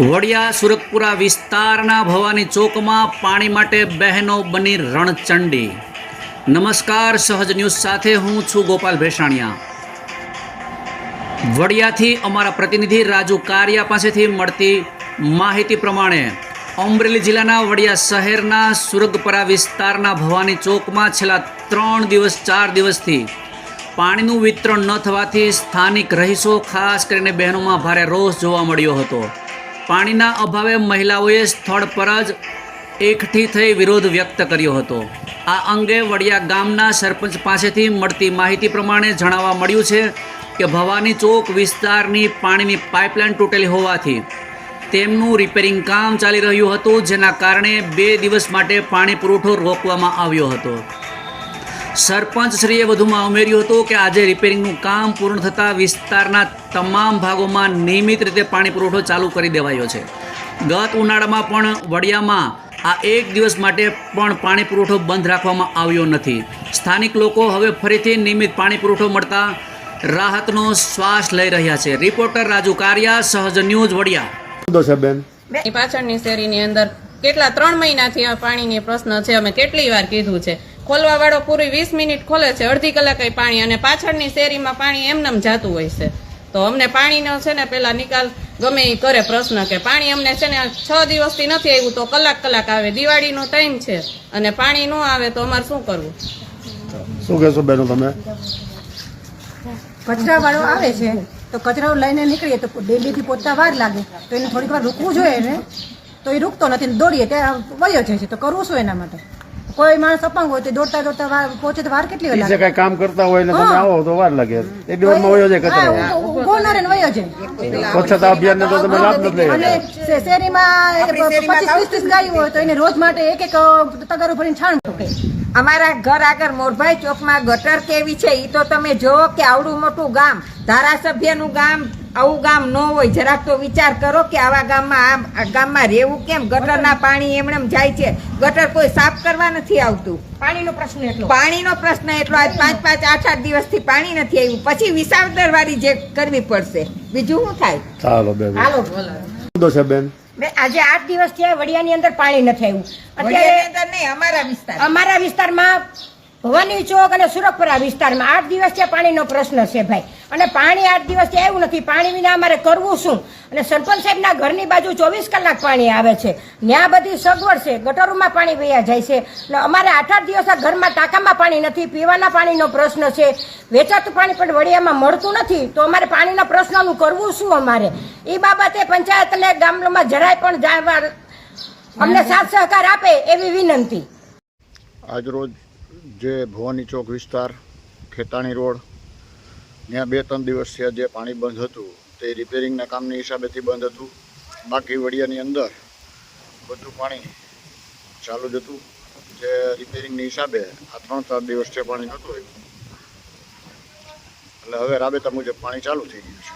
વડિયા સુરતપુરા વિસ્તારના ભવાની ચોકમાં પાણી માટે બહેનો બની રણચંડી. નમસ્કાર, સહજ ન્યૂઝ સાથે હું છું ગોપાલ ભેસાણિયા. વડિયાથી અમારા પ્રતિનિધિ રાજુ કારિયા પાસેથી મળતી માહિતી પ્રમાણે અમરેલી જિલ્લાના વડિયા શહેરના સુરગપરા વિસ્તારના ભવાની ચોકમાં છેલ્લા ત્રણ દિવસ, ચાર દિવસથી પાણીનું વિતરણ ન થવાથી સ્થાનિક રહીશો, ખાસ કરીને બહેનોમાં ભારે રોષ જોવા મળ્યો હતો. પાણીના અભાવે મહિલાઓએ સ્થળ પર જ એકઠી થઈ વિરોધ વ્યક્ત કર્યો હતો. આ અંગે વડિયા ગામના સરપંચ પાસેથી મળતી માહિતી પ્રમાણે જણાવવા મળ્યું છે કે ભવાની ચોક વિસ્તારની પાણીની પાઇપલાઇન તૂટેલી હોવાથી તેમનું રિપેરિંગ કામ ચાલી રહ્યું હતું, જેના કારણે બે દિવસ માટે પાણી પુરવઠો રોકવામાં આવ્યો હતો. સરપંચ શ્રીએ વધુમાં ઉમેર્યું હતું કે આજે રિપેરિંગનું કામ પૂર્ણ થતાં વિસ્તારના તમામ ભાગોમાં નિયમિત રીતે પાણી પુરવઠો ચાલુ કરી દેવાયો છે. ગત ઉનાળામાં પણ વડિયામાં આ એક દિવસ માટે પણ પાણી પુરવઠો બંધ રાખવામાં આવ્યો નથી. સ્થાનિક લોકો હવે ફરીથી નિયમિત પાણી પુરવઠો મળતા રાહતનો શ્વાસ લઈ રહ્યા છે. રિપોર્ટર રાજુ કારિયા સહજ ન્યૂઝ વડિયા. બેન? પાછળની શેરીની અંદર કેટલા ત્રણ મહિનાથી આ પાણીની પ્રશ્ન છે અમે કેટલી વાર કીધું છે? ખોલવા વાળો પૂરી વીસ મિનિટ ખોલે છે અડધી કલાકે પાણી અને પાછળની શેરીમાં પાણી એમનેમ જાતું હોય છે. તો અમને પાણીનો છે ને પેલા નિકાલ ગમે એ કરે પ્રશ્ન કે પાણી અમને છે ને છ દિવસથી નથી આવ્યું તો કલાક કલાક આવે. દિવાળીનો ટાઈમ છે અને પાણી ન આવે તો અમારે શું કરવું? શું કહેશો બેનો તમે? કચરા વાળો આવે છે તો કચરો લઈને નીકળીએ તો ડેલીથી પોતા વાર લાગે. તો એને થોડીક વાર રૂકવું જોઈએ ને? તો એ રૂકતો નથી દોડીએ ત્યાં વયો જાય છે. તો કરવું શું એના માટે? કોઈ માણસ અપંગ હોય તો દોડતા દોડતા વાર પહોંચે તો વાર કેટલી વાર જે લાગે? કઈ કામ કરતા હોય ને તમે આવો તો વાર લાગે. એક દિવસમાં વયો જાય કચરો. ઊભો ના વયો જાય. સ્વચ્છતા અભિયાન ને તો તમે લાભ નથી અને લઈ શેરીમાં પચીસ ત્રીસ ત્રીસ ગાયું હોય તો એને રોજ માટે એક એક તગારો ભરીને છાણ ઠોકે અમારા ઘર આગળ મોરભાઈ ચોકમાં ગટર કેવી છે? એ તો તમે જોવો કે આવડું મોટું ગામ ધારાસભ્યનું ગામ આવું ગામ ન હોય જરાક તો વિચાર કરો કે આવા ગામમાં આ ગામમાં રહેવું કેમ? ગટરના પાણી એમણે જાય છે. ગટર કોઈ સાફ કરવા નથી આવતું. પાણીનો પ્રશ્ન એટલો. પાણીનો પ્રશ્ન એટલો. આજ પાંચ પાંચ આઠ આઠ દિવસથી પાણી નથી આવ્યું. પછી વિસાવદર વાળી જે કરવી પડશે. બીજું શું થાય? ચાલો બેન હાલો. બોલો બેન? આજે આઠ દિવસ થયા વડિયાની અંદર પાણી નથી આવ્યું. અત્યારે અંદર નહીં અમારા વિસ્તાર અમારા વિસ્તારમાં ભવાની ચોક અને સુરખપુરા વિસ્તારમાં આઠ દિવસથી પાણીનો પ્રશ્ન છે ભાઈ. અને પાણી આઠ દિવસથી આવ્યું નથી, પાણી વિના અમારે કરવું શું? અને સરપંચ સાહેબના ઘરની બાજુ ચોવીસ કલાક પાણી આવે છે. ત્યાં બધી સગવડ છે, ગટરોમાં પાણી વયા જાય છે. અને અમારે આઠ આઠ દિવસ ઘરમાં ટાંકામાં પાણી નથી, પીવાના પાણીનો પ્રશ્ન છે. વેચાતું પાણી પણ વડિયામાં મળતું નથી, તો અમારે પાણીના પ્રશ્નનું કરવું શું અમારે? એ બાબતે પંચાયતને ગામમાં જરાય પણ જાણવા અમને સાથ સહકાર આપે એવી વિનંતી. આજરોજ જે ભવાની ચોક વિસ્તાર, ખેતાણી રોડ, ત્યાં બે ત્રણ દિવસથી જે પાણી બંધ હતું, તે રિપેરિંગના કામની હિસાબેથી બંધ હતું. બાકી વડિયાની અંદર બધું પાણી ચાલુ જ હતું. જે રિપેરિંગની હિસાબે આ ત્રણ ચાર દિવસથી પાણી નહોતું આવ્યું એટલે હવે રાબેતા મુજબ પાણી ચાલુ થઈ ગયું છે.